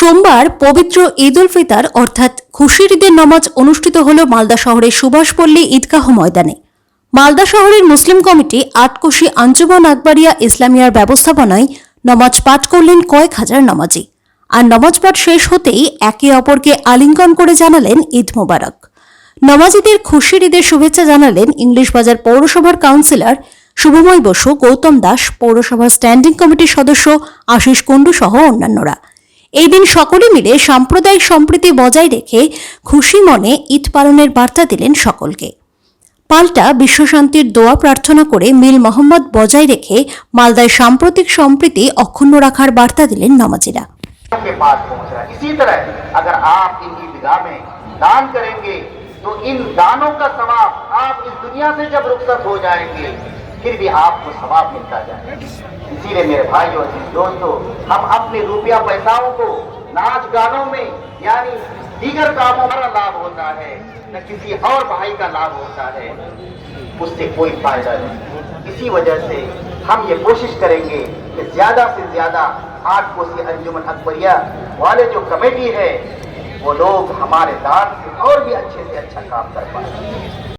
সোমবার পবিত্র ঈদ উল ফিতর, অর্থাৎ খুশির ঈদের নামাজ অনুষ্ঠিত হল মালদা শহরের সুভাষপল্লী ঈদগাহ ময়দানে। মালদা শহরের মুসলিম কমিটি আটকোশি আঞ্জুমান আকবরিয়া ইসলামিয়ার ব্যবস্থাপনায় নামাজ পাঠ করলেন কয়েক হাজার নামাজি। আর নামাজ পাঠ শেষ হতেই একে অপরকে আলিঙ্গন করে জানালেন ঈদ মোবারক। নমাজিদের খুশির ঈদের শুভেচ্ছা জানালেন ইংলিশ বাজার পৌরসভার কাউন্সিলর শুভময় বসু, গৌতম দাস, পৌরসভার স্ট্যান্ডিং কমিটির সদস্য আশিস কুণ্ডু সহ অন্যান্যরা। এই দিন সকলে মিলে সাম্প্রদায়িক সম্প্রীতি বজায় রেখে খুশি মনে ঈদ পালনের বার্তা দিলেন সকলকে পাল্টা বিশ্বশান্তির দোয়া প্রার্থনা করে মিল মোহাম্মদ বজায় রেখে মালদায় সাম্প্রতিক সম্প্রীতি অক্ষুণ্ণ রাখার বার্তা দিলেন নামাজিরা के पास पहुंच रहा है इसी तरह अगर आप इन ईदगाह में दान करेंगे तो इन दानों का सवाब आप इस दुनिया से जब रुखसत हो जाएंगे फिर भी आपको सवाब मिलता जाए। इसीलिए मेरे भाई और दोस्तों, हम अपने रुपया पैसाओं को नाच गानों में, यानी दीगर कामों का लाभ होता है, न किसी और भाई का लाभ होता है। उससे कोई फ़ायदा नहीं। इसी वजह से हम ये कोशिश करेंगे कि ज़्यादा से ज़्यादा आठ कोसी अंजुमन अकबरिया वाले जो कमेटी है, वो लोग हमारे दान से और भी अच्छे से अच्छा काम कर पाए।